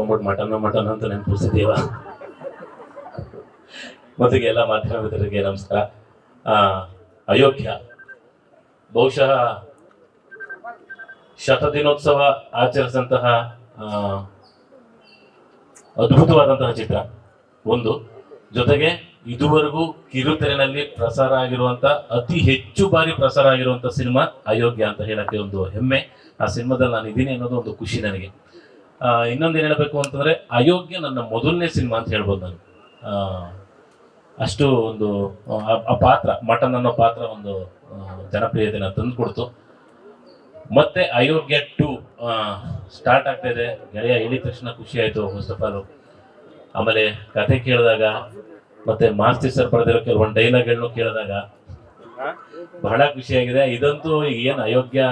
ಕರ್ಕೊಂಡ್ಬಿಟ್ಟು mutton mutton ಅಂತ ನೆನಪಿಸಿದೀವ ಮೊದಲಿಗೆ ಎಲ್ಲ ಮಾಧ್ಯಮ ಮಿತ್ರರಿಗೆ ನಮಸ್ಕಾರ. ಅಯೋಗ್ಯ ಬಹುಶಃ ಶತದಿನೋತ್ಸವ ಆಚರಿಸಿದಂತಹ ಆ, ಅದ್ಭುತವಾದಂತಹ ಚಿತ್ರ. ಒಂದು ಜೊತೆಗೆ ಇದುವರೆಗೂ ಕಿರುತೆರೆನಲ್ಲಿ ಪ್ರಸಾರ ಆಗಿರುವಂತ ಅತಿ ಹೆಚ್ಚು ಬಾರಿ ಪ್ರಸಾರ ಆಗಿರುವಂತ ಸಿನಿಮಾ ಅಯೋಗ್ಯ ಅಂತ ಹೇಳಕ್ಕೆ ಒಂದು ಹೆಮ್ಮೆ. ಆ ಸಿನಿಮಾದಲ್ಲಿ ನಾನು ಇದ್ದೀನಿ ಅನ್ನೋದು ಒಂದು ಖುಷಿ ನನಗೆ. ಆ, ಇನ್ನೊಂದು ಏನ್ ಹೇಳಬೇಕು ಅಂತಂದ್ರೆ ಅಯೋಗ್ಯ ನನ್ನ ಮೊದಲನೇ ಸಿನಿಮಾ ಅಂತ ಹೇಳ್ಬೋದು ನಾನು. ಅಷ್ಟು ಒಂದು ಆ- ಪಾತ್ರ ಮಟನ್ ಅನ್ನೋ ಪಾತ್ರ ಒಂದು ಜನಪ್ರಿಯತೆನ ಜನಪ್ರಿಯತೆನ ತಂದುಕೊಡ್ತು. ಮತ್ತೆ ಅಯೋಗ್ಯ ಟು ಸ್ಟಾರ್ಟ್ ಆಗ್ತಾ ಇದೆ. ಗೆಳೆಯ ಹೇಳಿದ ತಕ್ಷಣ ಖುಷಿ ಆಯ್ತು ಮುಸ್ತಫಾರು ಆಮೇಲೆ ಕತೆ ಕೇಳಿದಾಗ ಮತ್ತೆ ಮಾಸ್ತಿ ಸರ್ ಬರೆದಿರೋ ಕೆಲವೊಂದು ಡೈಲಾಗ್ಗಳನ್ನು ಕೇಳಿದಾಗ ಬಹಳ ಖುಷಿಯಾಗಿದೆ. ಇದಂತೂ ಈಗ ಏನು ಅಯೋಗ್ಯ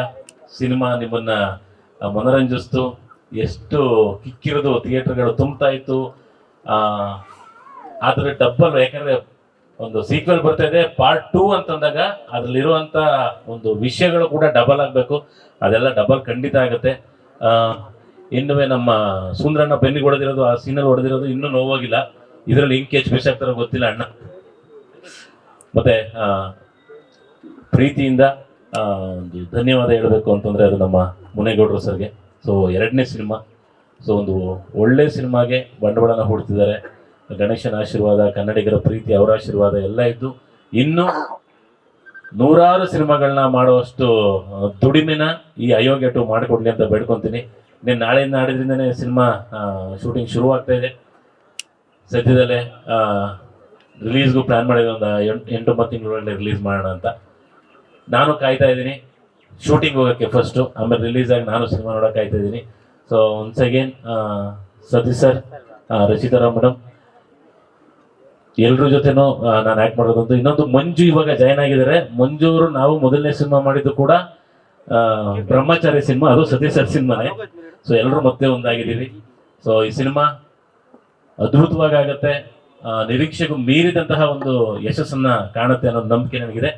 ಸಿನಿಮಾ ನಿಮ್ಮನ್ನ ಮನರಂಜಿಸ್ತು. ಎಷ್ಟು ಕಿಕ್ಕಿರೋದು ಥಿಯೇಟರ್ಗಳು ತುಂಬ್ತಾ ಇತ್ತು. ಆ, ಆದ್ರೆ ಡಬ್ಬಲ್ ಯಾಕಂದ್ರೆ ಒಂದು ಸೀಕ್ವೆಲ್ ಬರ್ತಾ ಇದೆ ಪಾರ್ಟ್ ಟೂ ಅಂತಂದಾಗ ಅದರಲ್ಲಿರುವಂಥ ಒಂದು ವಿಷಯಗಳು ಕೂಡ ಡಬಲ್ ಆಗಬೇಕು. ಅದೆಲ್ಲ ಡಬಲ್ ಖಂಡಿತ ಆಗುತ್ತೆ. ಇನ್ನುವೆ ನಮ್ಮ ಸುಂದರಣ್ಣ ಬೆನ್ನಿಗೆ ಹೊಡೆದಿರೋದು, ಆ ಸೀನಲ್ಲಿ ಹೊಡೆದಿರೋದು ಇನ್ನೂ ನೋವಾಗಿಲ್ಲ. ಇದರಲ್ಲಿ ಹಿಂಗೆ ಹೆಚ್ಚು ಆಗ್ತಾರೋ ಗೊತ್ತಿಲ್ಲ ಅಣ್ಣ. ಮತ್ತೆ ಪ್ರೀತಿಯಿಂದ ಒಂದು ಧನ್ಯವಾದ ಹೇಳಬೇಕು ಅಂತಂದ್ರೆ ಅದು ನಮ್ಮ ಮುನೇಗೌಡರು ಸರ್ಗೆ. ಸೊ ಎರಡನೇ ಸಿನಿಮಾ. ಸೊ ಒಂದು ಒಳ್ಳೆ ಸಿನಿಮಾಗೆ ಬಂಡವಾಳನ ಹೂಡ್ತಿದ್ದಾರೆ. ಗಣೇಶನ ಆಶೀರ್ವಾದ, ಕನ್ನಡಿಗರ ಪ್ರೀತಿ, ಅವರ ಆಶೀರ್ವಾದ ಎಲ್ಲ ಇದ್ದು, ಇನ್ನೂ ನೂರಾರು ಸಿನಿಮಾಗಳನ್ನ ಮಾಡುವಷ್ಟು ದುಡಿಮೆನ ಈ ಅಯೋಗ್ಯ ಟು ಮಾಡಿಕೊಡ್ಲಿ ಅಂತ ಬೇಡ್ಕೊಂತೀನಿ. ನೀನು ನಾಳೆಯಿಂದ ನಾಡಿದ್ರಿಂದನೇ ಸಿನಿಮಾ ಶೂಟಿಂಗ್ ಶುರು ಆಗ್ತಾ ಇದೆ. ಸದ್ಯದಲ್ಲೇ ರಿಲೀಸ್ಗೂ ಪ್ಲಾನ್ ಮಾಡಿದ, ಒಂದು ಎಂಟು ಎಂಟು ಒಂಬತ್ತು ತಿಂಗಳಲ್ಲೇ ರಿಲೀಸ್ ಮಾಡೋಣ ಅಂತ. ನಾನು ಕಾಯ್ತಾ ಇದ್ದೀನಿ. ಶೂಟಿಂಗ್ ಹೋಗೋಕ್ಕೆ ಫಸ್ಟು ಆಮೇಲೆ ರಿಲೀಸ್ ಆಗಿ ನಾನು ಸಿನಿಮಾ ನೋಡೋಕೆ ಆಯ್ತಾ ಇದ್ದೀನಿ. So once again Satish sir Rachita Ram madam ಎಲ್ರ ಜೊತೆನೂ ನಾನು ಆ್ಯಕ್ಟ್ ಮಾಡೋದಂತ. ಇನ್ನೊಂದು ಮಂಜು ಇವಾಗ ಜಾಯ್ನ್ ಆಗಿದ್ದಾರೆ. ಮಂಜು ಅವರು ನಾವು ಮೊದಲನೇ ಸಿನಿಮಾ ಮಾಡಿದ್ದು ಕೂಡ ಬ್ರಹ್ಮಚಾರಿ ಸಿನಿಮಾ ಅದು ಸತೀಶ್ ಸರ್ ಸಿನಿಮಾನೇ ಸೊ ಎಲ್ಲರೂ ಮತ್ತೆ ಒಂದಾಗಿದ್ದೀವಿ ಸೊ ಈ ಸಿನಿಮಾ ಅದ್ಭುತವಾಗಿ ಆಗತ್ತೆ. ನಿರೀಕ್ಷೆಗೂ ಮೀರಿದಂತಹ ಒಂದು ಯಶಸ್ಸನ್ನ ಕಾಣುತ್ತೆ ಅನ್ನೋ ನಂಬಿಕೆ ನನಗಿದೆ.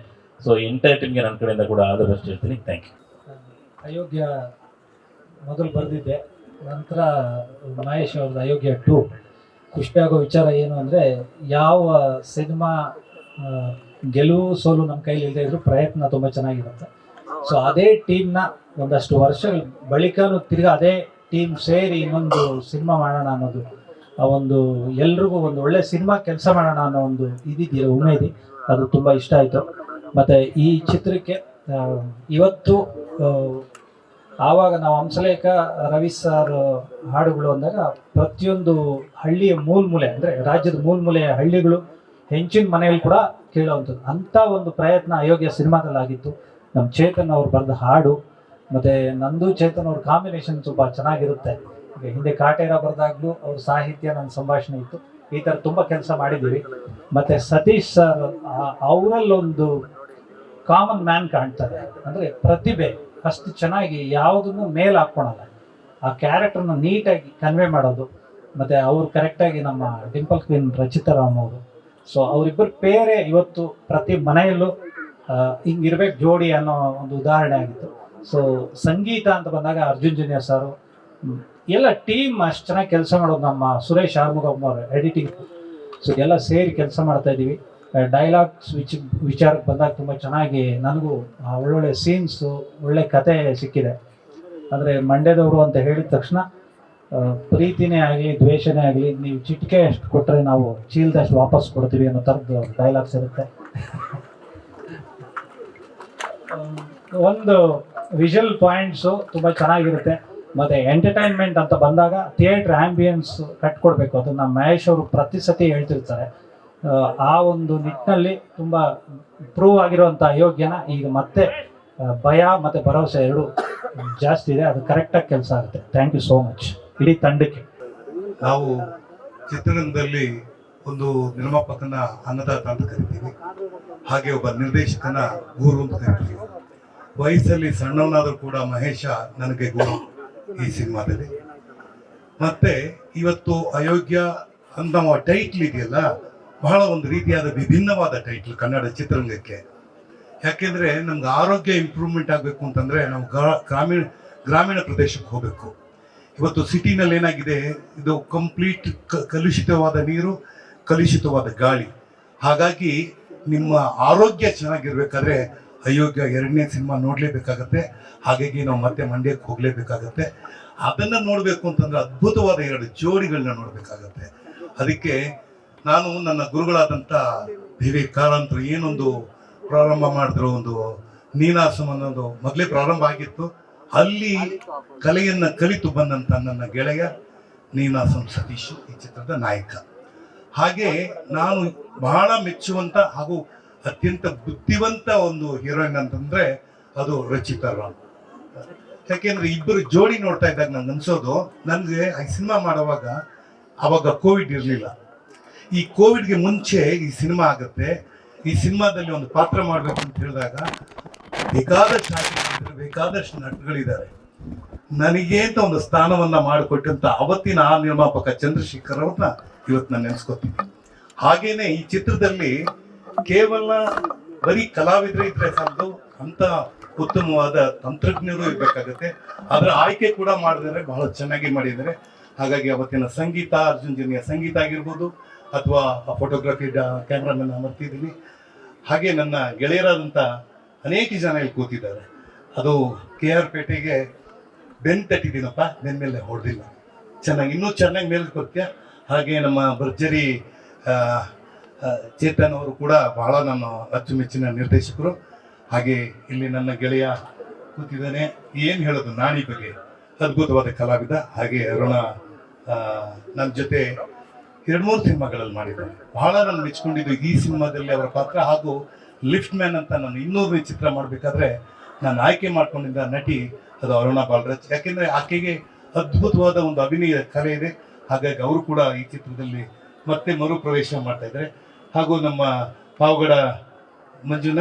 ಸೊ ಎಂಟೈರ್ ಟೀಮ್ಗೆ ನನ್ನ ಕಡೆಯಿಂದ ಕೂಡ ಆದ ಬೆಸ್ಟ್ ಹೇಳ್ತೀನಿ. ಥ್ಯಾಂಕ್ ಯು ಅಯೋಗ್ಯ ಮೊದಲು ಬರೆದಿದ್ದೆ. ನಂತರ ಮಹೇಶ್ ಅವ್ರದ್ದು ಅಯೋಗ್ಯ ಟು. ಖುಷಿಯಾಗೋ ವಿಚಾರ ಏನು ಅಂದರೆ, ಯಾವ ಸಿನಿಮಾ ಗೆಲುವು ಸೋಲು ನಮ್ಮ ಕೈಲಿ ಇಲ್ಲದೆ ಇದ್ರು ಪ್ರಯತ್ನ ತುಂಬ ಚೆನ್ನಾಗಿರುತ್ತೆ. ಸೊ ಅದೇ ಟೀಮ್ನ ಒಂದಷ್ಟು ವರ್ಷಗಳ ಬಳಿಕನೂ ತಿರ್ಗಿ ಅದೇ ಟೀಮ್ ಸೇರಿ ಇನ್ನೊಂದು ಸಿನಿಮಾ ಮಾಡೋಣ ಅನ್ನೋದು, ಆ ಒಂದು ಎಲ್ರಿಗೂ ಒಂದು ಒಳ್ಳೆ ಸಿನಿಮಾ ಕೆಲಸ ಮಾಡೋಣ ಅನ್ನೋ ಒಂದು ಇದಿದೆಯಲ್ಲ ಉಮೇದಿ. ಅದು ತುಂಬ ಇಷ್ಟ ಆಯಿತು. ಮತ್ತು ಈ ಚಿತ್ರಕ್ಕೆ ಇವತ್ತು ಆವಾಗ ನಾವು ಹಂಸಲೇಖ ರವಿ ಸರ್ ಹಾಡುಗಳು ಅಂದಾಗ ಪ್ರತಿಯೊಂದು ಹಳ್ಳಿಯ ಮೂಲ ಮೂಲೆ ಅಂದರೆ ರಾಜ್ಯದ ಮೂಲ ಮೂಲೆಯ ಹಳ್ಳಿಗಳು ಹೆಂಚಿನ ಮನೆಯಲ್ಲಿ ಕೂಡ ಕೇಳುವಂಥದ್ದು. ಅಂಥ ಒಂದು ಪ್ರಯತ್ನ ಅಯೋಗ್ಯ ಸಿನಿಮಾದಲ್ಲಿ ಆಗಿತ್ತು. ನಮ್ಮ ಚೇತನ್ ಅವ್ರು ಬರೆದ ಹಾಡು, ಮತ್ತು ನಂದು ಚೇತನ್ ಅವ್ರ ಕಾಂಬಿನೇಷನ್ ತುಂಬ ಚೆನ್ನಾಗಿರುತ್ತೆ. ಹಿಂದೆ ಕಾಟೇರ ಬರೆದಾಗ್ಲೂ ಅವ್ರ ಸಾಹಿತ್ಯ ನನ್ನ ಸಂಭಾಷಣೆ ಇತ್ತು. ಈ ಥರ ತುಂಬ ಕೆಲಸ ಮಾಡಿದ್ದೀವಿ. ಮತ್ತು ಸತೀಶ್ ಸರ್ ಅವರಲ್ಲೊಂದು ಕಾಮನ್ ಮ್ಯಾನ್ ಕಾಣ್ತಾರೆ. ಅಂದರೆ ಪ್ರತಿಭೆ, ಅಷ್ಟು ಚೆನ್ನಾಗಿ ಯಾವುದನ್ನು ಮೇಲ್ ಹಾಕ್ಕೊಳಲ್ಲ. ಆ ಕ್ಯಾರೆಕ್ಟರ್ನ ನೀಟಾಗಿ ಕನ್ವೆ ಮಾಡೋದು, ಮತ್ತು ಅವ್ರು ಕರೆಕ್ಟಾಗಿ ನಮ್ಮ ಡಿಂಪಲ್ ಕ್ವೀನ್ ರಚಿತಾರಾಮ್ ಅವರು. ಸೊ ಅವರಿಬ್ಬರು ಪೇರೆ ಇವತ್ತು ಪ್ರತಿ ಮನೆಯಲ್ಲೂ ಹಿಂಗಿರ್ಬೇಕು ಜೋಡಿ ಅನ್ನೋ ಒಂದು ಉದಾಹರಣೆ ಆಗಿತ್ತು. ಸೊ ಸಂಗೀತ ಅಂತ ಬಂದಾಗ ಅರ್ಜುನ್ ಜುನಿಯರ್ ಸಾರು ಎಲ್ಲ ಟೀಮ್ ಅಷ್ಟು ಚೆನ್ನಾಗಿ ಕೆಲಸ ಮಾಡೋದು ನಮ್ಮ ಸುರೇಶ್ ಆರ್ಮುಗಮ್ ಅವರು ಎಡಿಟಿಂಗ್ ಸೊ ಎಲ್ಲ ಸೇರಿ ಕೆಲಸ ಮಾಡ್ತಾ ಇದ್ದೀವಿ. ಡೈಲಾಗ್ಸ್ ವಿಚ್ ವಿಚಾರಕ್ಕೆ ಬಂದಾಗ ತುಂಬ ಚೆನ್ನಾಗಿ ನನಗೂ ಒಳ್ಳೊಳ್ಳೆ ಸೀನ್ಸು ಒಳ್ಳೆ ಕತೆ ಸಿಕ್ಕಿದೆ. ಅಂದರೆ ಮಂಡ್ಯದವರು ಅಂತ ಹೇಳಿದ ತಕ್ಷಣ ಪ್ರೀತಿನೇ ಆಗಲಿ, ದ್ವೇಷನೇ ಆಗಲಿ, ನೀವು ಚಿಟಿಕೆ ಅಷ್ಟು ಕೊಟ್ಟರೆ ನಾವು ಚೀಲದಷ್ಟು ವಾಪಸ್ ಕೊಡ್ತೀವಿ ಅನ್ನೋ ಥರದ್ದು ಡೈಲಾಗ್ಸ್ ಇರುತ್ತೆ. ಒಂದು ವಿಷುವಲ್ ಪಾಯಿಂಟ್ಸು ತುಂಬ ಚೆನ್ನಾಗಿರುತ್ತೆ. ಮತ್ತು ಎಂಟರ್ಟೈನ್ಮೆಂಟ್ ಅಂತ ಬಂದಾಗ ಥಿಯೇಟ್ರ್ ಆ್ಯಂಬಿಯನ್ಸ್ ಕಟ್ಕೊಡ್ಬೇಕು. ಅದನ್ನು ಮಹೇಶ್ ಅವರು ಪ್ರತಿ ಸತಿ ಹೇಳ್ತಿರ್ತಾರೆ. ಆ, ಒಂದು ನಿಟ್ಟಿನಲ್ಲಿ ತುಂಬ ಇಂಪ್ರೂವ್ ಆಗಿರುವಂಥ ಅಯೋಗ್ಯನ ಈಗ ಮತ್ತೆ ಭಯ ಮತ್ತು ಭರವಸೆ ಎರಡು ಜಾಸ್ತಿ ಇದೆ. ಅದು ಕರೆಕ್ಟಾಗಿ ಕೆಲಸ ಆಗುತ್ತೆ. ಥ್ಯಾಂಕ್ ಯು ಸೋ ಮಚ್ ಇಡೀ ತಂಡಕ್ಕೆ. ನಾವು ಚಿತ್ರರಂಗದಲ್ಲಿ ಒಂದು ನಿರ್ಮಾಪಕನ ಅನ್ನದಾತ ಅಂತ ಕರಿತೀವಿ. ಹಾಗೆ ಒಬ್ಬ ನಿರ್ದೇಶಕನ ಗುರು ಅಂತ ಕರಿತೀವಿ. ವಯಸ್ಸಲ್ಲಿ ಸಣ್ಣವನಾದರೂ ಕೂಡ ಮಹೇಶ ನನಗೆ ಗುರು ಈ ಸಿನಿಮಾದಲ್ಲಿ. ಮತ್ತೆ ಇವತ್ತು ಅಯೋಗ್ಯ ಅಂತ ಟೈಟ್ಲ್ ಇದೆಯಲ್ಲ ಬಹಳ ಒಂದು ರೀತಿಯಾದ ವಿಭಿನ್ನವಾದ ಟೈಟ್ಲ್ ಕನ್ನಡ ಚಿತ್ರರಂಗಕ್ಕೆ. ಯಾಕೆಂದ್ರೆ ನಮ್ಗೆ ಆರೋಗ್ಯ ಇಂಪ್ರೂವ್ಮೆಂಟ್ ಆಗಬೇಕು ಅಂತಂದ್ರೆ ನಾವು ಗ್ರಾ- ಗ್ರಾಮೀಣ ಗ್ರಾಮೀಣ ಪ್ರದೇಶಕ್ಕೆ ಹೋಗಬೇಕು. ಇವತ್ತು ಸಿಟಿನಲ್ಲಿ ಏನಾಗಿದೆ? ಇದು ಕಂಪ್ಲೀಟ್ ಕಲುಷಿತವಾದ ನೀರು, ಕಲುಷಿತವಾದ ಗಾಳಿ. ಹಾಗಾಗಿ ನಿಮ್ಮ ಆರೋಗ್ಯ ಚೆನ್ನಾಗಿರ್ಬೇಕಾದ್ರೆ ಅಯೋಗ್ಯ ಎರಡನೇ ಸಿನಿಮಾ ನೋಡಲೇಬೇಕಾಗತ್ತೆ. ಹಾಗಾಗಿ ನಾವು ಮತ್ತೆ ಮಂಡ್ಯಕ್ಕೆ ಹೋಗಲೇಬೇಕಾಗತ್ತೆ. ಅದನ್ನು ನೋಡಬೇಕು ಅಂತಂದ್ರೆ ಅದ್ಭುತವಾದ ಎರಡು ಜೋಡಿಗಳನ್ನ ನೋಡಬೇಕಾಗತ್ತೆ. ಅದಕ್ಕೆ ನಾನು ನನ್ನ ಗುರುಗಳಾದಂಥ ಕಾರಂತರು ಏನೊಂದು ಪ್ರಾರಂಭ ಮಾಡಿದ್ರು, ಒಂದು ನೀನಾಸಂ ಅನ್ನೋದು ಮೊದಲೇ ಪ್ರಾರಂಭ ಆಗಿತ್ತು. ಅಲ್ಲಿ ಕಲೆಯನ್ನ ಕಲಿತು ಬಂದಂತ ನನ್ನ ಗೆಳೆಯ ನೀನಾಸಂ ಸತೀಶ್ ಈ ಚಿತ್ರದ ನಾಯಕ. ಹಾಗೆ ನಾನು ಬಹಳ ಮೆಚ್ಚುವಂತ ಹಾಗೂ ಅತ್ಯಂತ ಬುದ್ಧಿವಂತ ಒಂದು ಹೀರೋಯಿನ್ ಅಂತಂದ್ರೆ ಅದು ರಚಿತಾ ರಾಮ್. ಯಾಕೆಂದ್ರೆ ಇಬ್ಬರು ಜೋಡಿ ನೋಡ್ತಾ ಇದ್ದಾಗ ನಂಗೆ ಅನ್ಸೋದು, ನನಗೆ ಈ ಸಿನಿಮಾ ಮಾಡುವಾಗ ಅವಾಗ ಕೋವಿಡ್ ಇರಲಿಲ್ಲ. ಈ ಕೋವಿಡ್ಗೆ ಮುಂಚೆ ಈ ಸಿನಿಮಾ ಆಗುತ್ತೆ. ಈ ಸಿನಿಮಾದಲ್ಲಿ ಒಂದು ಪಾತ್ರ ಮಾಡಬೇಕು ಅಂತ ಹೇಳಿದಾಗ ಬೇಕಾದಷ್ಟು ಆರ್ಟಿಸ್ಟ್ಗಳು, ಬೇಕಾದಷ್ಟು ನಟಗಳಿದ್ದಾರೆ ನನಗೆ ಅಂತ ಒಂದು ಸ್ಥಾನವನ್ನ ಮಾಡಿಕೊಟ್ಟಂತ ಅವತ್ತಿನ ಆ ನಿರ್ಮಾಪಕ ಚಂದ್ರಶೇಖರ್ ಅವ್ರನ್ನ ಇವತ್ತು ನಾನು ನೆನೆಸ್ಕೊತೀನಿ. ಹಾಗೇನೆ ಈ ಚಿತ್ರದಲ್ಲಿ ಕೇವಲ ಬರೀ ಕಲಾವಿದರು ಇದ್ರೆ ಸಾಲದು ಅಂತ ಉತ್ತಮವಾದ ತಂತ್ರಜ್ಞರು ಇರಬೇಕಾಗತ್ತೆ. ಅದರ ಆಯ್ಕೆ ಕೂಡ ಮಾಡಿದರೆ ಬಹಳ ಚೆನ್ನಾಗಿ ಮಾಡಿದ್ದಾರೆ. ಹಾಗಾಗಿ ಅವತ್ತಿನ ಸಂಗೀತ ಅರ್ಜುನ್ ಜನಿಯ ಸಂಗೀತ ಆಗಿರ್ಬೋದು ಅಥವಾ ಫೋಟೋಗ್ರಫಿ ಕ್ಯಾಮ್ರಾಮನ್ ಮರ್ತಿದ್ದೀನಿ ಹಾಗೆ ನನ್ನ ಗೆಳೆಯರಾದಂಥ ಅನೇಕ ಜನ ಇಲ್ಲಿ ಕೂತಿದ್ದಾರೆ. ಅದು ಕೆ ಆರ್ ಪೇಟೆಗೆ ಬೆನ್ ತಟ್ಟಿದ್ದೀನಪ್ಪ ಬೆನ್ ಮೇಲೆ ಹೊಡೆದಿಲ್ಲ. ಚೆನ್ನಾಗಿ ಇನ್ನೂ ಚೆನ್ನಾಗಿ ಮೇಲೆ ಕೊಡ್ತೀಯ ಹಾಗೆ ನಮ್ಮ ಭರ್ಜರಿ ಆ, ಆ, ಚೇತನ್ ಅವರು ಕೂಡ ಬಹಳ ನನ್ನ ಅಚ್ಚುಮೆಚ್ಚಿನ ನಿರ್ದೇಶಕರು. ಹಾಗೆ ಇಲ್ಲಿ ನನ್ನ ಗೆಳೆಯ ಕೂತಿದ್ದಾನೆ. ಏನು ಹೇಳೋದು ನಾಣಿ ಬಗ್ಗೆ ಅದ್ಭುತವಾದ ಕಲಾವಿದ. ಹಾಗೆ ಅರುಣ ಆ, ನನ್ನ ಜೊತೆ ಎರಡು ಮೂರು ಸಿನಿಮಾಗಳಲ್ಲಿ ಮಾಡಿದ್ದಾರೆ. ಬಹಳ ನಾನು ಮೆಚ್ಕೊಂಡಿದ್ದು ಈ ಸಿನಿಮಾದಲ್ಲಿ ಅವರ ಪಾತ್ರ ಹಾಗೂ ಲಿಫ್ಟ್ ಮ್ಯಾನ್ ಅಂತ ನಾನು ಇನ್ನೂರನೇ ಚಿತ್ರ ಮಾಡಬೇಕಾದ್ರೆ ನಾನು ಆಯ್ಕೆ ಮಾಡ್ಕೊಂಡಿದ್ದ ನಟಿ ಅದು ಅರುಣಾ ಬಾಲರಾಜ್. ಯಾಕೆಂದರೆ ಆಕೆಗೆ ಅದ್ಭುತವಾದ ಒಂದು ಅಭಿನಯ ಕಲೆ ಇದೆ. ಹಾಗಾಗಿ ಅವರು ಕೂಡ ಈ ಚಿತ್ರದಲ್ಲಿ ಮತ್ತೆ ಮರು ಪ್ರವೇಶ ಮಾಡ್ತಾ ಇದ್ದಾರೆ. ಹಾಗೂ ನಮ್ಮ ಪಾವಗಡ ಮಂಜುನ,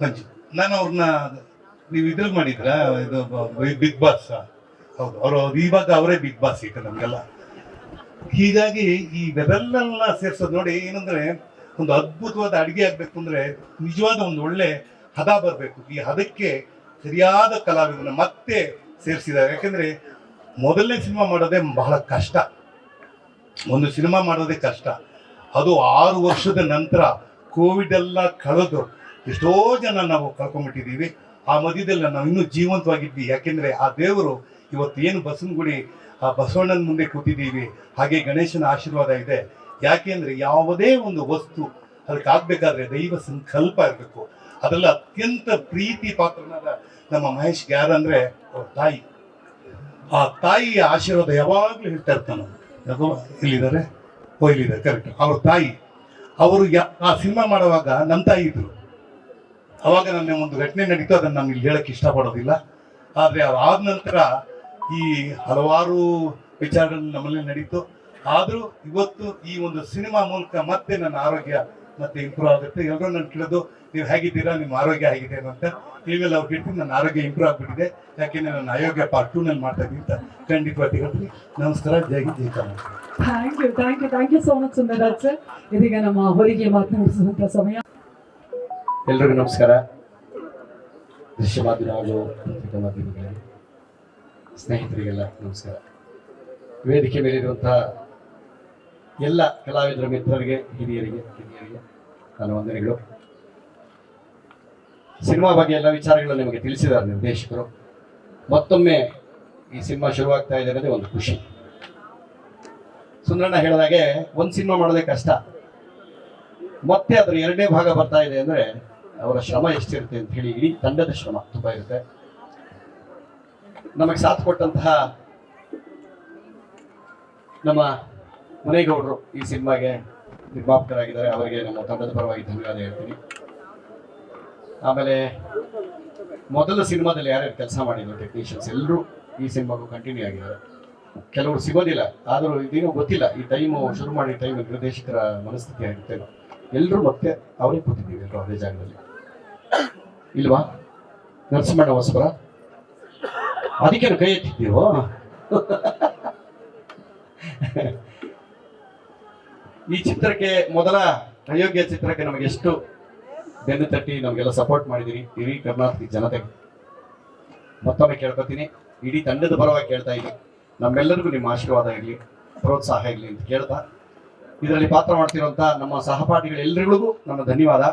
ಮಂಜು, ನಾನು ಅವ್ರನ್ನ ನೀವು ಇದ್ರಲ್ಲಿ ಮಾಡಿದ್ರಾ ಇದು ಬಿಗ್ ಬಾಸ್ ಹೌದು, ಅವರು ಇವಾಗ ಅವರೇ ಬಿಗ್ ಬಾಸ್ ಈಗ ನಮಗೆಲ್ಲ. ಹೀಗಾಗಿ ಈ ಬೆದಲ್ಲೆಲ್ಲ ಸೇರ್ಸೋದು ನೋಡಿ ಏನಂದ್ರೆ ಒಂದು ಅದ್ಭುತವಾದ ಅಡಿಗೆ ಆಗ್ಬೇಕು ಅಂದ್ರೆ ನಿಜವಾದ ಒಂದು ಒಳ್ಳೆ ಹದ ಬರಬೇಕು. ಈ ಹದಕ್ಕೆ ಸರಿಯಾದ ಕಲಾವಿದನ ಮತ್ತೆ ಸೇರಿಸಿದ್ದಾರೆ. ಯಾಕಂದ್ರೆ ಮೊದಲನೇ ಸಿನಿಮಾ ಮಾಡೋದೇ ಬಹಳ ಕಷ್ಟ. ಒಂದು ಸಿನಿಮಾ ಮಾಡೋದೇ ಕಷ್ಟ. ಅದು ಆರು ವರ್ಷದ ನಂತರ ಕೋವಿಡ್ ಎಲ್ಲ ಕಳೆದು ಎಷ್ಟೋ ಜನ ನಾವು ಕಳ್ಕೊಂಡ್ಬಿಟ್ಟಿದ್ದೀವಿ. ಆ ಮಧ್ಯದಲ್ಲಿ ನಾವು ಇನ್ನೂ ಜೀವಂತವಾಗಿದ್ವಿ. ಯಾಕೆಂದ್ರೆ ಆ ದೇವರು ಇವತ್ತು ಏನು ಬಸವನಗುಡಿ ಆ ಬಸವಣ್ಣನ ಮುಂದೆ ಕೂತಿದ್ದೀವಿ, ಹಾಗೆ ಗಣೇಶನ ಆಶೀರ್ವಾದ ಇದೆ. ಯಾಕೆಂದ್ರೆ ಯಾವುದೇ ಒಂದು ವಸ್ತು ಅದಕ್ಕೆ ಆಗ್ಬೇಕಾದ್ರೆ ದೈವ ಸಂಕಲ್ಪ ಇರಬೇಕು. ಅದೆಲ್ಲ ಅತ್ಯಂತ ಪ್ರೀತಿ ಪಾತ್ರನಾದ ನಮ್ಮ ಮಹೇಶ್ ಯಾರಂದ್ರೆ ಅವ್ರ ತಾಯಿ. ಆ ತಾಯಿಯ ಆಶೀರ್ವಾದ ಯಾವಾಗಲೂ ಹೇಳ್ತಾ ಇರ್ತಾನೆ ಇಲ್ಲಿದ್ದಾರೆ ಓ ಇಲ್ಲಿದ್ದಾರೆ ಕರೆಕ್ಟ್ ಅವ್ರ ತಾಯಿ. ಅವರು ಆ ಸಿನಿಮಾ ಮಾಡುವಾಗ ನಮ್ಮ ತಾಯಿ ಇದ್ರು. ಅವಾಗ ನನ್ನ ಒಂದು ಘಟನೆ ನಡೀತು, ಅದನ್ನು ನಾನು ಇಲ್ಲಿ ಹೇಳಕ್ಕೆ ಇಷ್ಟಪಡೋದಿಲ್ಲ. ಆದರೆ ಆದ ನಂತರ ಈ ಹಲವಾರು ವಿಚಾರಗಳು ನಮ್ಮಲ್ಲಿ ನಡೀತು. ಆದರೂ ಇವತ್ತು ಈ ಒಂದು ಸಿನಿಮಾ ಮೂಲಕ ಮತ್ತೆ ನನ್ನ ಆರೋಗ್ಯ ಮತ್ತೆ ಇಂಪ್ರೂವ್ ಆಗುತ್ತೆ. ಎಲ್ಲರೂ ನಾನು ಕೇಳೋದು ನೀವು ಹೇಗಿದ್ದೀರಾ? ನಿಮ್ಮ ಆರೋಗ್ಯ ಹೇಗಿದೆ? ಅಂತ. ನೀವೆಲ್ಲ ಅವ್ರು ಕೇಳ್ತೀನಿ ನನ್ನ ಆರೋಗ್ಯ ಇಂಪ್ರೂವ್ ಆಗ್ಬಿಟ್ಟಿದೆ. ಯಾಕೆಂದ್ರೆ ನನ್ನ ಆಯೋಗ್ಯ ಪಾರ್ಟ್ ಟೂ ನಲ್ಲಿ ಮಾಡ್ತಾ ಇದ್ದೀನಿ ಅಂತ ಖಂಡಿತವಾಗಿ ಹೇಳ್ತೀನಿ. ನಮಸ್ಕಾರ. ಜೈ ಹಿಂದ್, ಜೈ thank you thank you thank you so much Sundararaj sir ಇದೀಗ ನಮ್ಮ ಹೊರಗೆ ಮಾತನಾಡಿಸುವಂತ ಸಮಯ. ಎಲ್ರಿಗೂ ನಮಸ್ಕಾರ. ದೃಶ್ಯ ಮಾಧ್ಯಮ ಹಾಗೂ ಪತ್ರಿಕಾ ಮಾಧ್ಯಮಗಳಿಗೆ ಸ್ನೇಹಿತರಿಗೆಲ್ಲ ನಮಸ್ಕಾರ. ವೇದಿಕೆ ಮೇಲಿರುವಂತಹ ಎಲ್ಲ ಕಲಾವಿದರ ಮಿತ್ರರಿಗೆ, ಹಿರಿಯರಿಗೆ ಹಿರಿಯರಿಗೆ ನನ್ನ ವಂದನೆಗಳು ಸಿನಿಮಾ ಬಗ್ಗೆ ಎಲ್ಲ ವಿಚಾರಗಳನ್ನು ನಿಮಗೆ ತಿಳಿಸಿದ್ದಾರೆ ನಿರ್ದೇಶಕರು. ಮತ್ತೊಮ್ಮೆ ಈ ಸಿನಿಮಾ ಶುರುವಾಗ್ತಾ ಇದೆ ಅನ್ನೋದೇ ಒಂದು ಖುಷಿ. ಸುಂದರಣ್ಣ ಹೇಳಿದಾಗೆ ಒಂದು ಸಿನಿಮಾ ಮಾಡೋದೇ ಕಷ್ಟ. ಮತ್ತೆ ಅದರ ಎರಡನೇ ಭಾಗ ಬರ್ತಾ ಇದೆ ಅಂದ್ರೆ ಅವರ ಶ್ರಮ ಎಷ್ಟಿರುತ್ತೆ ಅಂತ ಹೇಳಿ ಇಡೀ ತಂಡದ ಶ್ರಮ ತುಂಬಾ ಇರುತ್ತೆ. ನಮಗೆ ಸಾಥ್ ಕೊಟ್ಟಂತಹ ನಮ್ಮ ಮನೆಗೌಡರು ಈ ಸಿನಿಮಾಗೆ ನಿರ್ಮಾಪಕರಾಗಿದ್ದಾರೆ. ಅವರಿಗೆ ನಮ್ಮ ತಂಡದ ಪರವಾಗಿ ಧನ್ಯವಾದ ಹೇಳ್ತೀನಿ. ಆಮೇಲೆ ಮೊದಲ ಸಿನಿಮಾದಲ್ಲಿ ಯಾರ್ಯಾರು ಕೆಲಸ ಮಾಡಿದ್ರು ಟೆಕ್ನಿಷಿಯನ್ಸ್ ಎಲ್ಲರೂ ಈ ಸಿನಿಮಾಗೂ ಕಂಟಿನ್ಯೂ ಆಗಿದ್ದಾರೆ. ಕೆಲವರು ಸಿಗೋದಿಲ್ಲ, ಆದರೂ ಇದೇನೋ ಗೊತ್ತಿಲ್ಲ. ಈ ಟೈಮು ಶುರು ಮಾಡಿದ ಟೈಮ್ ನಿರ್ದೇಶಕರ ಮನಸ್ಥಿತಿ ಆಗುತ್ತೆ ಎಲ್ಲರೂ ಮತ್ತೆ ಅವರೇ ಕೂತಿದ್ದೀವಿ ಎಲ್ಲರೂ ಅದೇ ಜಾಗದಲ್ಲಿ. ಇಲ್ವಾ? ನರಸಿಂಹಣ್ಣ ಹೊಸಬರ ಅದಕ್ಕೆ ಕೈ ಎತ್ತಿದ್ದೀವೋ? ಈ ಚಿತ್ರಕ್ಕೆ ಮೊದಲ ಅಯೋಗ್ಯ ಚಿತ್ರಕ್ಕೆ ನಮಗೆ ಎಷ್ಟು ಬೆನ್ನು ತಟ್ಟಿ ನಮಗೆಲ್ಲ ಸಪೋರ್ಟ್ ಮಾಡಿದಿರಿ. ಇಡೀ ಕರ್ನಾಟಕ ಜನತೆಗೆ ಮತ್ತೊಮ್ಮೆ ಕೇಳ್ಕೊತೀನಿ. ಇಡೀ ತಂಡದ ಪರವಾಗಿ ಕೇಳ್ತಾ ಇದ್ದೀನಿ. ನಮ್ಮೆಲ್ಲರಿಗೂ ನಿಮ್ಮ ಆಶೀರ್ವಾದ ಇರಲಿ, ಪ್ರೋತ್ಸಾಹ ಇರಲಿ ಅಂತ ಕೇಳ್ತಾ. ಇದರಲ್ಲಿ ಪಾತ್ರ ಮಾಡ್ತಿರುವಂಥ ನಮ್ಮ ಸಹಪಾಠಿಗಳೆಲ್ಲರಿಗೂ ನನ್ನ ಧನ್ಯವಾದ.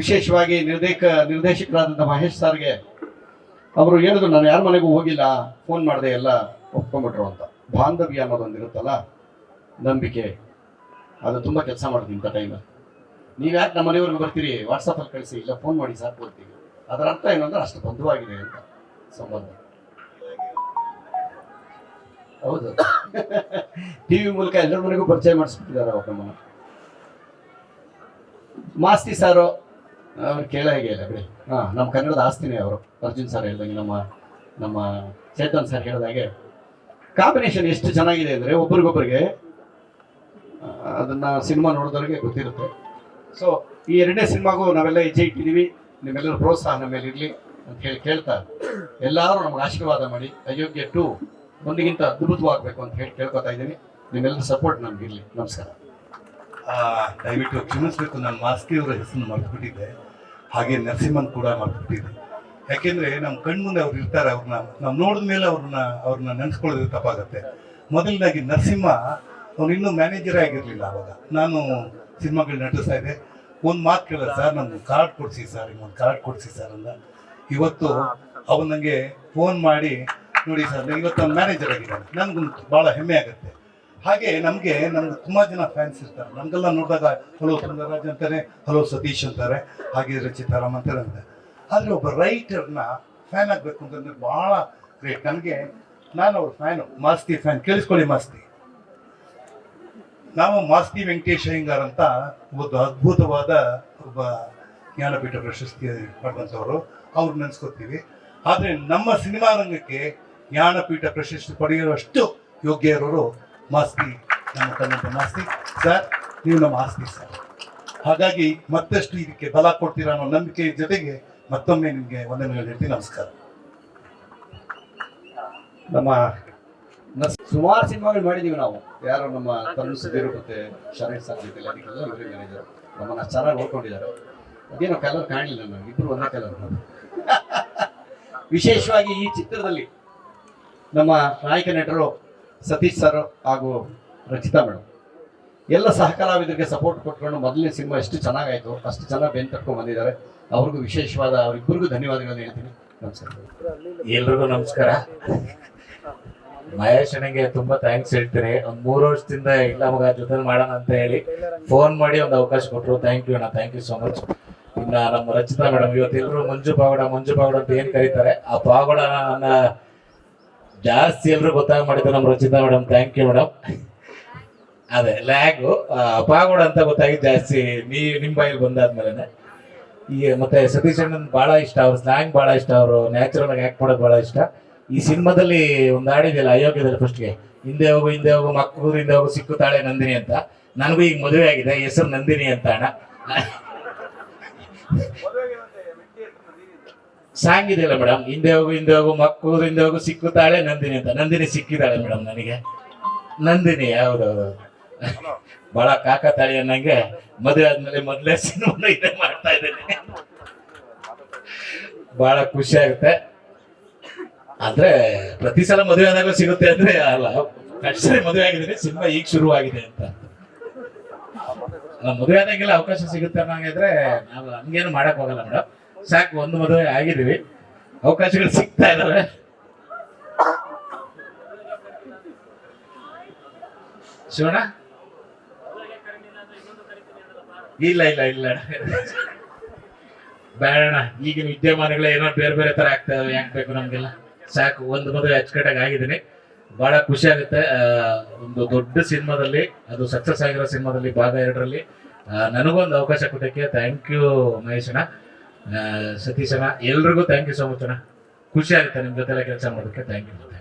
ವಿಶೇಷವಾಗಿ ನಿರ್ದೇಕ ನಿರ್ದೇಶಕರಾದಂಥ ಮಹೇಶ್ ಸರ್ಗೆ ಅವರು ಹೇಳಿದ್ರು, ನಾನು ಯಾರ ಮನೆಗೂ ಹೋಗಿಲ್ಲ ಫೋನ್ ಮಾಡಿದೆ ಎಲ್ಲ ಒಪ್ಕೊಂಡ್ಬಿಟ್ರು ಅಂತ. ಬಾಂಧವ್ಯ ಅನ್ನೋದೊಂದು ಇರುತ್ತಲ್ಲ, ನಂಬಿಕೆ, ಅದು ತುಂಬ ಕೆಲಸ ಮಾಡಿದೆ ಇಂಥ ಟೈಮಲ್ಲಿ ನೀವು ಯಾಕೆ ನಮ್ಮ ಮನೆಯವ್ರಿಗೆ ಬರ್ತೀರಿ? ವಾಟ್ಸಪ್ಪಲ್ಲಿ ಕಳಿಸಿ, ಇಲ್ಲ ಫೋನ್ ಮಾಡಿ ಸಾಕು ಬರ್ತೀವಿ ಅದರ ಅರ್ಥ ಏನು ಅಷ್ಟು ಬಂಧುವಾಗಿದೆ ಅಂತ ಸಂಬಂಧ. ಹೌದು. ಟಿವಿ ಮೂಲಕ ಎಲ್ಲರ ಮನೆಗೂ ಪರಿಚಯ ಮಾಡಿಸ್ಬಿಟ್ಟಿದ್ದಾರೆ ಅವ್ರು ನಮ್ಮನ್ನು ಮಾಸ್ತಿ ಸಾರು ಕೇಳ ಹೇಗೆ ಇಲ್ಲ ಬಿಡಿ. ಹಾ, ನಮ್ಮ ಕನ್ನಡದ ಆಸ್ತಿನೇ ಅವರು. ಅರ್ಜುನ್ ಸರ್ ಹೇಳ್ದಂಗೆ ನಮ್ಮ ನಮ್ಮ ಚೇತನ್ ಸರ್ ಹೇಳ್ದಾಗೆ ಕಾಂಬಿನೇಷನ್ ಎಷ್ಟು ಚೆನ್ನಾಗಿದೆ ಅಂದರೆ ಒಬ್ರಿಗೊಬ್ರಿಗೆ ಅದನ್ನು ಸಿನಿಮಾ ನೋಡಿದವ್ರಿಗೆ ಗೊತ್ತಿರುತ್ತೆ. ಸೊ ಈ ಎರಡನೇ ಸಿನಿಮಾಗೂ ನಾವೆಲ್ಲ ಹೆಜ್ಜೆ ಇಟ್ಟಿದ್ದೀವಿ. ನಿಮ್ಮೆಲ್ಲರೂ ಪ್ರೋತ್ಸಾಹ ನಮ್ಮ ಮೇಲೆ ಇರಲಿ ಅಂತ ಹೇಳಿ ಕೇಳ್ತಾ ಎಲ್ಲರೂ ನಮ್ಗೆ ಆಶೀರ್ವಾದ ಮಾಡಿ, ಅಯೋಗ್ಯ ಟು ಒಂದಿಗಿಂತ ಅದ್ಭುತವಾಗಬೇಕು ಅಂತ ಹೇಳಿ ಕೇಳ್ಕೊತಾ ಇದ್ದೀನಿ. ನಿಮ್ಮೆಲ್ಲರ ಸಪೋರ್ಟ್ ನಮ್ಗೆ ಇರಲಿ. ನಮಸ್ಕಾರ. ದಯವಿಟ್ಟು ಕ್ಷಮಿಸ್ಬೇಕು. ನಾನು ಮಾಸ್ತಿಯವರ ಹೆಸರನ್ನು ಮರೆತುಬಿಟ್ಟಿದ್ದೆ. ಹಾಗೆ ನರಸಿಂಹನ್ ಕೂಡ ಮರೆತುಬಿಟ್ಟಿದ್ದೆ ಯಾಕೆಂದ್ರೆ ನಮ್ಮ ಕಣ್ಮುಂದೆ ಅವ್ರು ಇರ್ತಾರೆ, ಅವ್ರನ್ನ ನಾವು ನೋಡಿದ ಮೇಲೆ ಅವ್ರನ್ನ ಅವ್ರನ್ನ ನೆನೆಸ್ಕೊಳ್ಳೋದು ತಪ್ಪಾಗತ್ತೆ. ಮೊದಲನಾಗಿ ನರಸಿಂಹ, ಅವ್ನು ಇನ್ನೂ ಮ್ಯಾನೇಜರ್ ಆಗಿರಲಿಲ್ಲ ಅವಾಗ. ನಾನು ಸಿನಿಮಾಗಳು ನಟಿಸ್ತಾ ಇದ್ದೆ. ಒಂದು ಮಾತು ಕೇಳ ಸರ್ ನಮ್ಗೆ ಕಾರ್ಡ್ ಕೊಡಿಸಿ, ಸರ್ ಒಂದು ಕಾರ್ಡ್ ಕೊಡಿಸಿ, ಸರ್, ಅಂದ. ಇವತ್ತು ಅವನಂಗೆ ಫೋನ್ ಮಾಡಿ, ನೋಡಿ, ಸರ್ ಇವತ್ತು ನಾನು ಮ್ಯಾನೇಜರ್ ಆಗಿದ್ದಾನೆ. ನನಗೊಂದು ಭಾಳ ಹೆಮ್ಮೆ ಆಗುತ್ತೆ. ಹಾಗೆ ನಮಗೆ ನಮ್ಗೆ ತುಂಬಾ ಜನ ಫ್ಯಾನ್ಸ್ ಇರ್ತಾರೆ. ನಮ್ಗೆಲ್ಲ ನೋಡಿದಾಗ, ಹಲೋ ಸುಂದರರಾಜ್ ಅಂತಾರೆ, ಹಲೋ ಸತೀಶ್ ಅಂತಾರೆ, ಹಾಗೆ ರಚಿತಾರಾಮ್ ಅಂತಾರೆ ಅಂತ. ಆದರೆ ಒಬ್ಬ ರೈಟರ್ನ ಫ್ಯಾನ್ ಆಗಬೇಕು ಅಂತಂದ್ರೆ ಬಹಳ ಗ್ರೇಟ್ ನನಗೆ, ನಾನು ಅವ್ರ ಫ್ಯಾನು ಮಾಸ್ತಿ ಫ್ಯಾನ್ ಕೇಳಿಸ್ಕೊಳ್ಳಿ ಮಾಸ್ತಿ. ನಾವು ಮಾಸ್ತಿ ವೆಂಕಟೇಶ್ ಅಯ್ಯಂಗಾರ್ ಅಂತ ಒಂದು ಅದ್ಭುತವಾದ ಒಬ್ಬ ಜ್ಞಾನಪೀಠ ಪ್ರಶಸ್ತಿ ಪಡೆದಂಥವ್ರು. ಅವ್ರು ನೆನೆಸ್ಕೊತೀವಿ. ಆದರೆ ನಮ್ಮ ಸಿನಿಮಾ ರಂಗಕ್ಕೆ ಜ್ಞಾನಪೀಠ ಪ್ರಶಸ್ತಿ ಪಡೆಯುವಷ್ಟು ಯೋಗ್ಯ ಇರೋರು ಮಾಸ್ತಿ, ನಮ್ಮ ಕನ್ನಡ ಮಾಸ್ತಿ. ಸರ್, ನೀವು ನಮ್ಮ ಆಸ್ತಿ ಸರ್. ಹಾಗಾಗಿ ಮತ್ತಷ್ಟು ಇದಕ್ಕೆ ಬಲ ಕೊಡ್ತೀರಾ ಅನ್ನೋ ನಂಬಿಕೆ ಜೊತೆಗೆ ಮತ್ತೊಮ್ಮೆ ನಿಮಗೆ ವಂದನೆಗಳು ಹೇಳ್ತೀನಿ. ನಮಸ್ಕಾರ. ನಮ್ಮ ಸುಮಾರು ಸಿನಿಮಾಗಳು ಮಾಡಿದೀವಿ ನಾವು. ಯಾರು ನಮ್ಮ ತರುಣ್ ಸುಧೀರ್ ಮತ್ತೆ ಶರಣ್ ಸರ್ ಜೊತೆಲಿ ಮ್ಯಾನೇಜರ್ ನಮ್ಮನ್ನ ಚೆನ್ನಾಗಿ ನೋಡ್ಕೊಂಡಿದ್ದಾರೆ. ಅದೇನೋ ಕಲರ್ ಕಾಣಲಿಲ್ಲ ನನಗೆ ಇಬ್ರು ಒಂದೇ ಕಲರ್ ವಿಶೇಷವಾಗಿ ಈ ಚಿತ್ರದಲ್ಲಿ ನಮ್ಮ ನಾಯಕ ನಟರು ಸತೀಶ್ ಸರ್ ಹಾಗೂ ರಚಿತಾ ಮೇಡಮ್ ಎಲ್ಲ ಸಹಕಲಾವಿದರಿಗೆ ಸಪೋರ್ಟ್ ಕೊಟ್ಕೊಂಡು ಮೊದಲನೇ ಸಿನಿಮಾ ಎಷ್ಟು ಚೆನ್ನಾಗಾಯಿತು, ಅಷ್ಟು ಚೆನ್ನಾಗಿ ಬೆನ್ ತಟ್ಕೊಂಡು ಬಂದಿದ್ದಾರೆ. ಅವ್ರಿಗೂ ವಿಶೇಷವಾದ ಅವರಿಬ್ಬರಿಗೂ ಧನ್ಯವಾದಗಳನ್ನು ಹೇಳ್ತೀನಿ. ನಮಸ್ಕಾರ. ಎಲ್ರಿಗೂ ನಮಸ್ಕಾರ. ಮಹೇಶ್ ಅಣ್ಣಗೆ ತುಂಬಾ ಥ್ಯಾಂಕ್ಸ್ ಹೇಳ್ತೀನಿ. ಒಂದ್ ಮೂರು ವರ್ಷದಿಂದ ಇಲ್ಲ ಮಗ ಜೊತೆ ಮಾಡೋಣ ಅಂತ ಹೇಳಿ ಫೋನ್ ಮಾಡಿ ಒಂದು ಅವಕಾಶ ಕೊಟ್ಟರು ಥ್ಯಾಂಕ್ ಯು ಅಣ್ಣ ಥ್ಯಾಂಕ್ ಯು ಸೋ ಮಚ್ ಇನ್ನ ನಮ್ಮ ರಚಿತಾ ಮೇಡಮ್ ಇವತ್ತು ಎಲ್ಲರೂ ಮಂಜು ಪಾವಡ ಮಂಜು ಪಾವಡ ಅಂತ ಏನ್ ಕರೀತಾರೆ? ಆ ಪಾವಡ ನನ್ನ ಜಾಸ್ತಿ ಎಲ್ರು ಗೊತ್ತಾಗ ಮಾಡಿದ್ರು ನಮ್ಮ Rachita madam thank you madam ಅದೇ ಲ್ಯಾಗು ಪಾಗೋಡ ಅಂತ ಗೊತ್ತಾಗಿ ಜಾಸ್ತಿ. ನೀ, ನಿಮ್ ಬಾಯಿಲ್ ಬಂದಾದ್ಮೇಲೆ ಈ, ಮತ್ತೆ ಸತೀಶ್ ಅಣ್ಣನ್ ಬಹಳ ಇಷ್ಟ. ಅವ್ರ ಸ್ಲ್ಯಾಂಗ್ ಬಹಳ ಇಷ್ಟ. ಅವರು ನ್ಯಾಚುರಲ್ ಆಗಿ ಆಕ್ಟ್ ಮಾಡೋದು ಬಹಳ ಇಷ್ಟ. ಈ ಸಿನಿಮಾದಲ್ಲಿ ಒಂದು ಹಾಡಿದೆಯಲ್ಲ ಅಯೋಗ್ಯದಲ್ಲಿ ಫಸ್ಟ್ಗೆ ಹಿಂದೆ ಹೋಗು ಹಿಂದೆ ಹೋಗು, ಮಕ್ಕಳು ಹಿಂದೆ ಹೋಗು ಸಿಕ್ಕು ತಾಳೆ ನಂದಿನಿ ಅಂತ. ನನಗೂ ಈಗ ಮದುವೆ ಆಗಿದೆ. ಹೆಸರು ನಂದಿನಿ ಅಂತ, ಅಣ್ಣ. ಸಾಂಗ್ ಇದೆಯಲ್ಲ ಮೇಡಮ್? ಹಿಂದೆ ಹೋಗು ಹಿಂದೆ ಹೋಗು ಮಕ್ಕಳು ಹಿಂದೆ ಹೋಗು, ಸಿಕ್ಕುತ್ತಾಳೆ ನಂದಿನಿ ಅಂತ. ನಂದಿನಿ ಸಿಕ್ಕಿದ್ದಾಳೆ ಮೇಡಮ್ ನನಗೆ. ನಂದಿನಿ ಹೌದೌದು ಬಹಳ ಕಾಕತಾಳಿ ಅನ್ನಂಗೆ ಮದುವೆ ಆದ್ಮೇಲೆ ಮೊದಲೇ ಸಿನಿಮಾ ಇದೆ ಮಾಡ್ತಾ ಇದ್ದೀನಿ. ಬಹಳ ಖುಷಿ ಆಗುತ್ತೆ. ಅಂದ್ರೆ ಪ್ರತಿ ಸಲ ಮದುವೆ ಆದಾಗ ಸಿಗುತ್ತೆ ಅಂದ್ರೆ ಅಲ್ಲ ಕಷ್ಟ ಮದುವೆ ಆಗಿದ್ದೀನಿ ಸಿನಿಮಾ ಈಗ ಶುರುವಾಗಿದೆ ಅಂತ. ಮದುವೆ ಆದಾಗೆಲ್ಲ ಅವಕಾಶ ಸಿಗುತ್ತೆ ಅನ್ನೋಂಗಿದ್ರೆ ನಾವು ಹಂಗೇನು ಮಾಡಕ್ ಹೋಗಲ್ಲ ಮೇಡಮ್. ಸಾಕು, ಒಂದು ಮದುವೆ ಆಗಿದ್ದೀವಿ. ಅವಕಾಶಗಳು ಸಿಗ್ತಾ ಇದಾವೆ. ಶಿವಣ್ಣ? ಇಲ್ಲ ಇಲ್ಲ ಇಲ್ಲ. ಬೇಡಣ್ಣ ಈಗಿನ ವಿದ್ಯಮಾನಗಳೇ ಏನೋ ಬೇರೆ ಬೇರೆ ತರ ಆಗ್ತಾ ಇದಾವೆ ಯಾಕೆ ಬೇಕು ನಮ್ಗೆಲ್ಲ. ಸಾಕು, ಒಂದು ಮದುವೆ ಅಚ್ಚುಕಟ್ಟಾಗಿ ಆಗಿದ್ದೀನಿ. ಬಹಳ ಖುಷಿ ಆಗುತ್ತೆ. ಒಂದು ದೊಡ್ಡ ಸಿನಿಮಾದಲ್ಲಿ, ಅದು ಸಕ್ಸಸ್ ಆಗಿರೋ ಸಿನಿಮಾದಲ್ಲಿ ಭಾಗ ಎರಡರಲ್ಲಿ ನನಗೊಂದು ಅವಕಾಶ ಕೊಟ್ಟಕ್ಕೆ ಥ್ಯಾಂಕ್ ಯು ಮಹೇಶಣ್ಣ. ಆ, ಸತೀಶಣ್ಣ ಎಲ್ರಿಗೂ ಥ್ಯಾಂಕ್ ಯು ಸೊ ಮಚ್ ಅಣ್ಣ. ಖುಷಿ ಆಗುತ್ತೆ ನಿಮ್ಮ ಜೊತೆಲ್ಲ ಕೆಲಸ ಮಾಡೋದಕ್ಕೆ. Thank you